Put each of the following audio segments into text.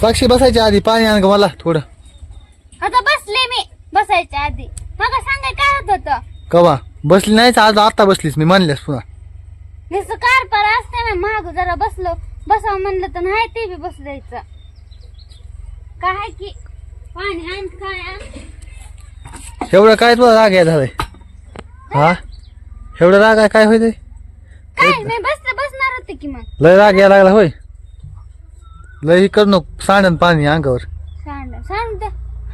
साक्षी बसायच्या आधी पाणी आण ग मला थोडं. आता बसले मी बसायच्या आधी. मग सांगाय काय होत होतं? कवा? बसली नाहीच आज आता बसलीस मी मानल्यास पुन्हा. नुसतं कार पार असते ना महाग जरा बसलो. बसावं म्हणलं तर नाही ते बी बसू द्यायचं काय की? पाणी आण काय आण? एवढं काय तुला राग आहे झालंय? हा? एवढं राग आहे काय होय ते काय मी बस बसणार होते की मग? लय राग यायला लागला होय. लय ही कर नको. सांड पाणी अंगावर.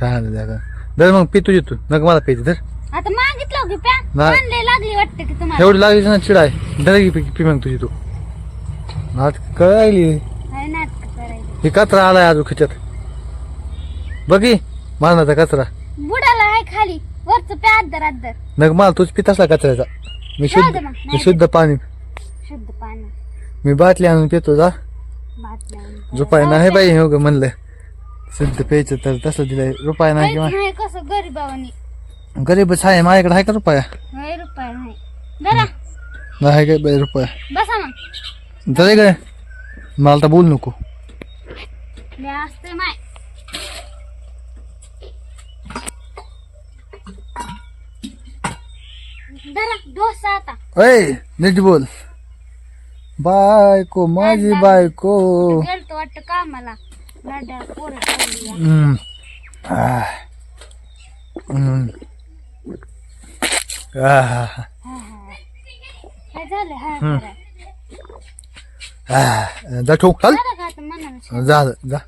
सांड का धर मग पी तुझी तू. नका मला प्यायची धर. आता मागितलं की प्या. नाही. लागली वाटतं की तुम्हाला. एवढी लागली ना चिडाय धर की पी पी मग तुझी तू. आज काय नाटक करायचं ही कचरा आलाय खिचत बघी मारण्याचा कचरा. बुडाला आहे खाली. वरच प्या अद्दर अद्दर. नग मला तूच पित असला कचऱ्याचा. मी जाऊ शुद्ध दे मग, मी शुद्ध पाणी शुद्ध पाणी. मी बाटली आणून पितो जा. रुपाय नाही बाई हो ग म्हणलं. शुद्ध प्यायचं तर तसं दिलंय. रुपाय नाही किंवा नाही कसं गरीबावानी? गरीबच आहे माझ्याकडे आहे का रुपया? नाही रुपये नाही. जरा नाही काय बाई रुपया. बसा मग. जरा इकडे मला तर बोलू नको. मी असते माय. जरा डोसा आता. अय नीट बोल. बायको माझी बायको गेलतो वाटतं कामाला लाड्या पोरं ठेवली आहे. हम्म. आह. हम्म. आह. हा, हा. काय झालं हा. आह. जा चाल झालं का आता मनाला जा जा